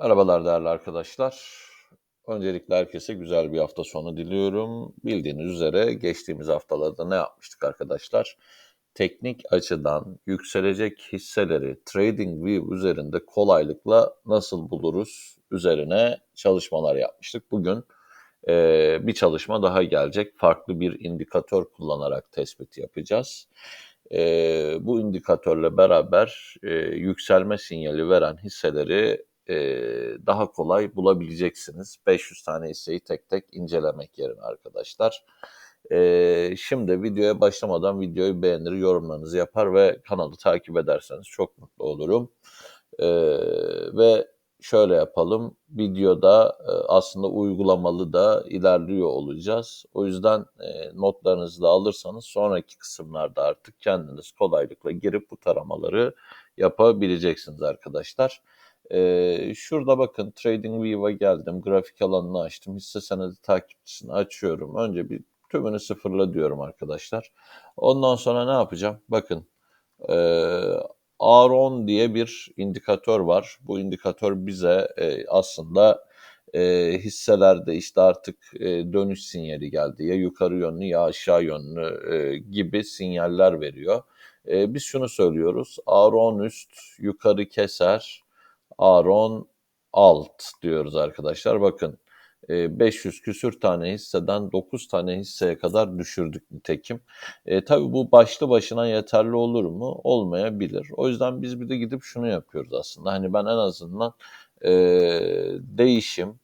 Merhabalar değerli arkadaşlar. Öncelikle herkese güzel bir hafta sonu diliyorum. Bildiğiniz üzere geçtiğimiz haftalarda ne yapmıştık arkadaşlar? Teknik açıdan yükselecek hisseleri TradingView üzerinde kolaylıkla nasıl buluruz üzerine çalışmalar yapmıştık. Bugün e, bir çalışma daha gelecek. Farklı bir indikatör kullanarak tespit yapacağız. E, bu indikatörle beraber e, yükselme sinyali veren hisseleri e, daha kolay bulabileceksiniz. 500 tane hisseyi tek tek incelemek yerine arkadaşlar. E, şimdi videoya başlamadan videoyu beğenir, yorumlarınızı yapar ve kanalı takip ederseniz çok mutlu olurum. E, ve şöyle yapalım. Videoda aslında uygulamalı da ilerliyor olacağız. O yüzden notlarınızı da alırsanız sonraki kısımlarda artık kendiniz kolaylıkla girip bu taramaları yapabileceksiniz arkadaşlar. Ee, şurada bakın TradingView'a geldim. Grafik alanını açtım. Hisse senedi takipçisini açıyorum. Önce bir tümünü sıfırla diyorum arkadaşlar. Ondan sonra ne yapacağım? Bakın e, R10 diye bir indikatör var. Bu indikatör bize e, aslında e, hisselerde işte artık e, dönüş sinyali geldi. Ya yukarı yönlü ya aşağı yönlü e, gibi sinyaller veriyor. E, biz şunu söylüyoruz. R10 üst yukarı keser Aron Alt diyoruz arkadaşlar. Bakın 500 küsür tane hisseden 9 tane hisseye kadar düşürdük nitekim. E, tabii bu başlı başına yeterli olur mu? Olmayabilir. O yüzden biz bir de gidip şunu yapıyoruz aslında. Hani ben en azından e, değişim,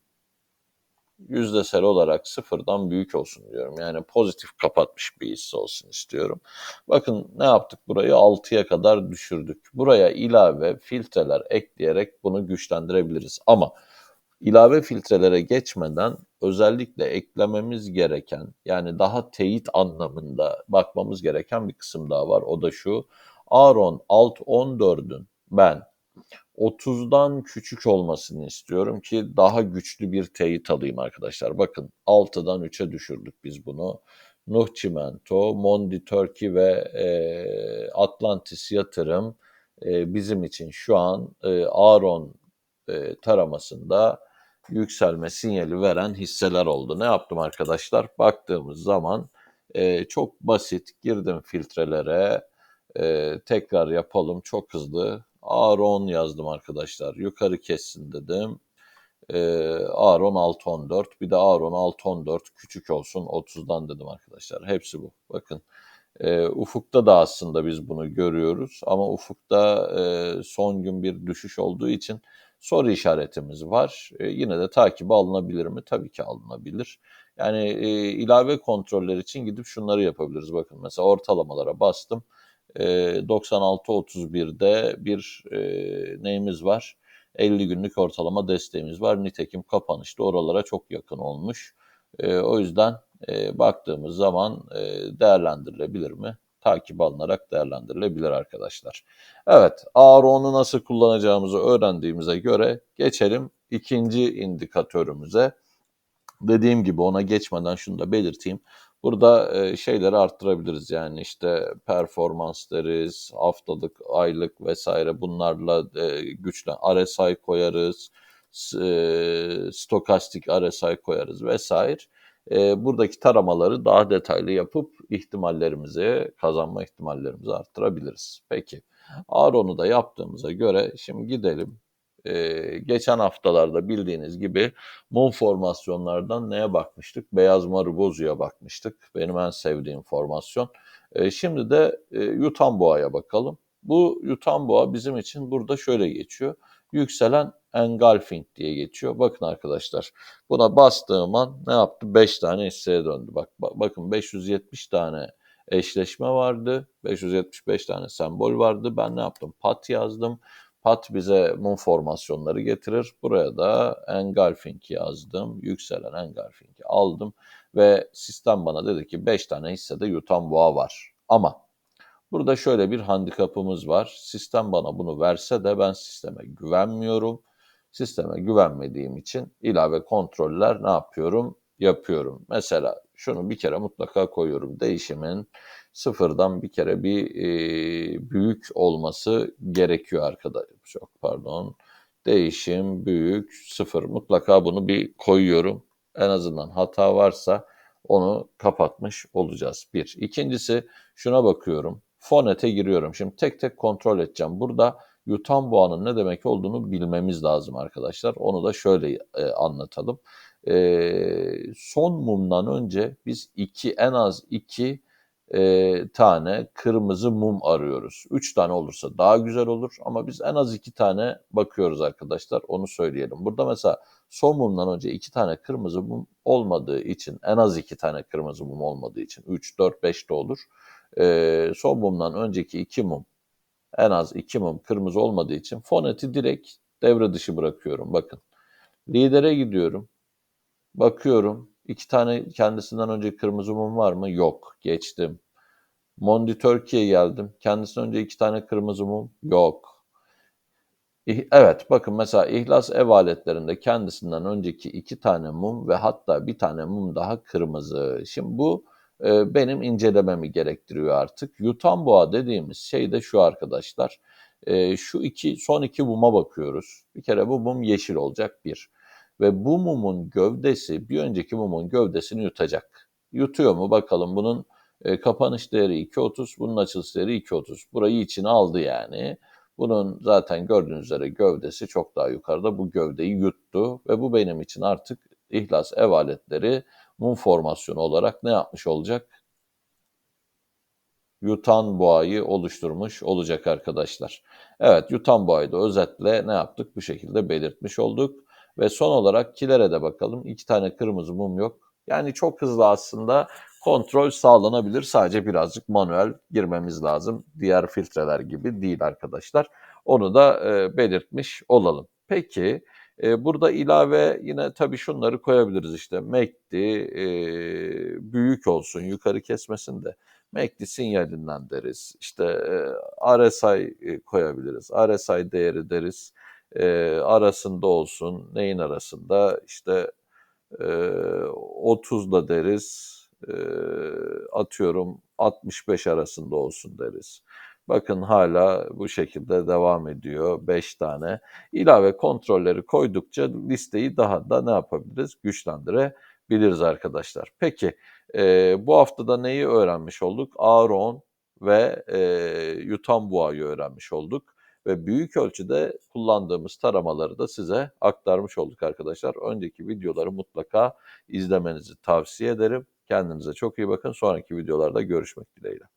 yüzdesel olarak sıfırdan büyük olsun diyorum. Yani pozitif kapatmış bir hisse olsun istiyorum. Bakın ne yaptık burayı 6'ya kadar düşürdük. Buraya ilave filtreler ekleyerek bunu güçlendirebiliriz. Ama ilave filtrelere geçmeden özellikle eklememiz gereken yani daha teyit anlamında bakmamız gereken bir kısım daha var. O da şu. Aron alt 14'ün ben 30'dan küçük olmasını istiyorum ki daha güçlü bir teyit alayım arkadaşlar. Bakın 6'dan 3'e düşürdük biz bunu. Nuh Çimento, Mondi Turkey ve e, Atlantis Yatırım e, bizim için şu an e, Aron e, taramasında yükselme sinyali veren hisseler oldu. Ne yaptım arkadaşlar? Baktığımız zaman e, çok basit girdim filtrelere. E, tekrar yapalım çok hızlı Aaron yazdım arkadaşlar. Yukarı kessin dedim. Ee, Aaron 614. Bir de Aaron 614 küçük olsun 30'dan dedim arkadaşlar. Hepsi bu. Bakın. E, ufukta da aslında biz bunu görüyoruz. Ama ufukta e, son gün bir düşüş olduğu için soru işaretimiz var. E, yine de takibi alınabilir mi? Tabii ki alınabilir. Yani e, ilave kontroller için gidip şunları yapabiliriz. Bakın mesela ortalamalara bastım e, 96.31'de bir neyimiz var? 50 günlük ortalama desteğimiz var. Nitekim kapanışta oralara çok yakın olmuş. O yüzden baktığımız zaman değerlendirilebilir mi? Takip alınarak değerlendirilebilir arkadaşlar. Evet, ARO'nu nasıl kullanacağımızı öğrendiğimize göre geçelim ikinci indikatörümüze. Dediğim gibi ona geçmeden şunu da belirteyim. Burada şeyleri arttırabiliriz yani işte performans deriz, haftalık, aylık vesaire bunlarla e, güçlen RSI koyarız, stokastik RSI koyarız vesaire. Buradaki taramaları daha detaylı yapıp ihtimallerimizi, kazanma ihtimallerimizi arttırabiliriz. Peki. Aron'u da yaptığımıza göre şimdi gidelim e, geçen haftalarda bildiğiniz gibi mum formasyonlardan neye bakmıştık? Beyaz Marubozu'ya bakmıştık. Benim en sevdiğim formasyon. E, şimdi de e, Yutan bakalım. Bu Yutan bizim için burada şöyle geçiyor. Yükselen engulfing diye geçiyor. Bakın arkadaşlar buna bastığım an ne yaptı? 5 tane hisseye döndü. Bak, bakın 570 tane eşleşme vardı. 575 tane sembol vardı. Ben ne yaptım? Pat yazdım. Pat bize mum formasyonları getirir. Buraya da engulfing yazdım. Yükselen engulfing'i aldım. Ve sistem bana dedi ki 5 tane hissede yutan boğa var. Ama burada şöyle bir handikapımız var. Sistem bana bunu verse de ben sisteme güvenmiyorum. Sisteme güvenmediğim için ilave kontroller ne yapıyorum? Yapıyorum. Mesela şunu bir kere mutlaka koyuyorum. Değişimin sıfırdan bir kere bir e, büyük olması gerekiyor arkadaşlar. Çok pardon. Değişim büyük 0. Mutlaka bunu bir koyuyorum. En azından hata varsa onu kapatmış olacağız. Bir. İkincisi şuna bakıyorum. Fonete giriyorum. Şimdi tek tek kontrol edeceğim. Burada yutan boğanın ne demek olduğunu bilmemiz lazım arkadaşlar. Onu da şöyle e, anlatalım. E, son mumdan önce biz iki en az iki e, tane kırmızı mum arıyoruz. Üç tane olursa daha güzel olur ama biz en az iki tane bakıyoruz arkadaşlar. Onu söyleyelim. Burada mesela son mumdan önce iki tane kırmızı mum olmadığı için en az iki tane kırmızı mum olmadığı için 3, 4, 5 de olur. E, son mumdan önceki iki mum en az iki mum kırmızı olmadığı için foneti direkt devre dışı bırakıyorum. Bakın lidere gidiyorum. Bakıyorum iki tane kendisinden önce kırmızı mum var mı? Yok. Geçtim. Mondi Turkey'e geldim. Kendisinden önce iki tane kırmızı mum? Yok. Evet bakın mesela İhlas ev aletlerinde kendisinden önceki iki tane mum ve hatta bir tane mum daha kırmızı. Şimdi bu e, benim incelememi gerektiriyor artık. Yutan boğa dediğimiz şey de şu arkadaşlar. E, şu iki son iki muma bakıyoruz. Bir kere bu mum yeşil olacak bir. Ve bu mumun gövdesi bir önceki mumun gövdesini yutacak. Yutuyor mu bakalım bunun e, kapanış değeri 2.30, bunun açılış değeri 2.30. Burayı içine aldı yani. Bunun zaten gördüğünüz üzere gövdesi çok daha yukarıda. Bu gövdeyi yuttu ve bu benim için artık ihlas ev aletleri mum formasyonu olarak ne yapmış olacak? Yutan boğayı oluşturmuş olacak arkadaşlar. Evet yutan boğayı da özetle ne yaptık? Bu şekilde belirtmiş olduk. Ve son olarak kilere de bakalım. İki tane kırmızı mum yok. Yani çok hızlı aslında kontrol sağlanabilir. Sadece birazcık manuel girmemiz lazım. Diğer filtreler gibi değil arkadaşlar. Onu da e, belirtmiş olalım. Peki e, burada ilave yine tabii şunları koyabiliriz işte. MACD e, büyük olsun yukarı kesmesin de. MACD sinyalinden deriz. İşte e, RSI e, koyabiliriz. RSI değeri deriz. E, arasında olsun. Neyin arasında? İşte e, 30 da deriz e, atıyorum 65 arasında olsun deriz. Bakın hala bu şekilde devam ediyor 5 tane. İlave kontrolleri koydukça listeyi daha da ne yapabiliriz? Güçlendirebiliriz arkadaşlar. Peki e, bu haftada neyi öğrenmiş olduk? Aaron ve e, yutan öğrenmiş olduk ve büyük ölçüde kullandığımız taramaları da size aktarmış olduk arkadaşlar. Önceki videoları mutlaka izlemenizi tavsiye ederim. Kendinize çok iyi bakın. Sonraki videolarda görüşmek dileğiyle.